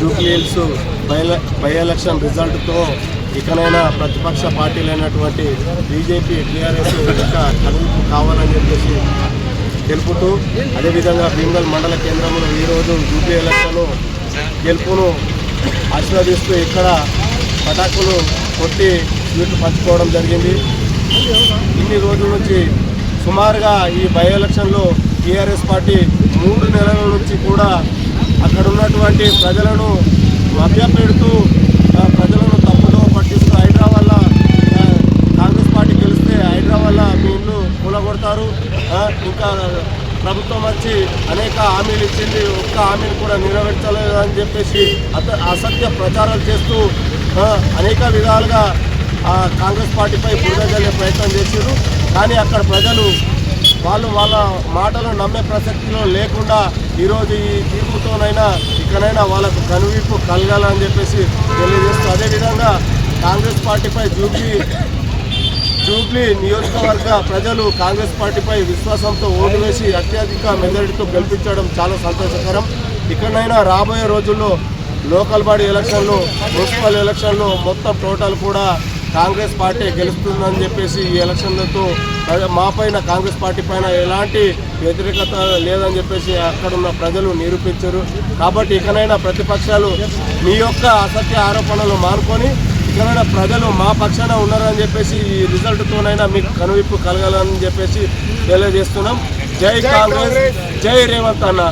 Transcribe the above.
Jubilee by by election రిజల్ట్తో ఇకనైనా ప్రతిపక్ష పార్టీలైనటువంటి బీజేపీ టీఆర్ఎస్ ఇంకా కలుపు కావాలని చెప్పేసి తెలుపుతూ అదేవిధంగా భీమగల్ మండల కేంద్రంలో ఈరోజు జూపీ ఎలక్షన్ గెలుపును ఆశీర్వదిస్తూ ఇక్కడ పటాకులు కొట్టి స్వీట్లు పంచుకోవడం జరిగింది. ఇన్ని రోజుల నుంచి సుమారుగా ఈ బై ఎలక్షన్లో టీఆర్ఎస్ పార్టీ మూడు నెలల నుంచి కూడా అక్కడ ఉన్నటువంటి ప్రజలను మభ్యపెడుతూ ప్రజలను తప్పుదో పట్టిస్తూ హైడ్రా కాంగ్రెస్ పార్టీ గెలిస్తే హైడ్రా మీ ఇల్లు కూలగొడతారు ఇంకా ప్రభుత్వం వచ్చి అనేక హామీలు ఇచ్చింది ఒక్క హామీని కూడా నెరవేర్చలేదు అని చెప్పేసి అత అసత్య ప్రచారాలు చేస్తూ అనేక విధాలుగా కాంగ్రెస్ పార్టీపై బురద ప్రయత్నం చేశారు కానీ అక్కడ ప్రజలు వాళ్ళు వాళ్ళ మాటలు నమ్మే ప్రసక్తిలో లేకుండా ఈరోజు ఈ తీర్పుతోనైనా ఎక్కడైనా వాళ్ళకు కనువిప్పు కలగాలని చెప్పేసి తెలియజేస్తూ అదేవిధంగా కాంగ్రెస్ పార్టీపై జూబ్లీ జూబ్లీ నియోజకవర్గ ప్రజలు కాంగ్రెస్ పార్టీపై విశ్వాసంతో ఓటు వేసి అత్యధిక మెజారిటీతో గెలిపించడం చాలా సంతోషకరం. ఇక్కడైనా రాబోయే రోజుల్లో లోకల్ బాడీ ఎలక్షన్లు మున్సిపల్ ఎలక్షన్లు మొత్తం టోటల్ కూడా కాంగ్రెస్ పార్టీ గెలుస్తుందని చెప్పేసి ఈ ఎలక్షన్లతో మా పైన కాంగ్రెస్ పార్టీ పైన ఎలాంటి వ్యతిరేకత లేదని చెప్పేసి అక్కడున్న ప్రజలు నిరూపించారు. కాబట్టి ఇకనైనా ప్రతిపక్షాలు మీ యొక్క అసత్య ఆరోపణలు మానుకొని ఇకనైనా ప్రజలు మా పక్షాన ఉన్నారని చెప్పేసి ఈ రిజల్ట్తోనైనా మీకు కనువిప్పు కలగాలని చెప్పేసి తెలియజేస్తున్నాం. జై కాంగ్రెస్ జై రేవంత్ అన్న.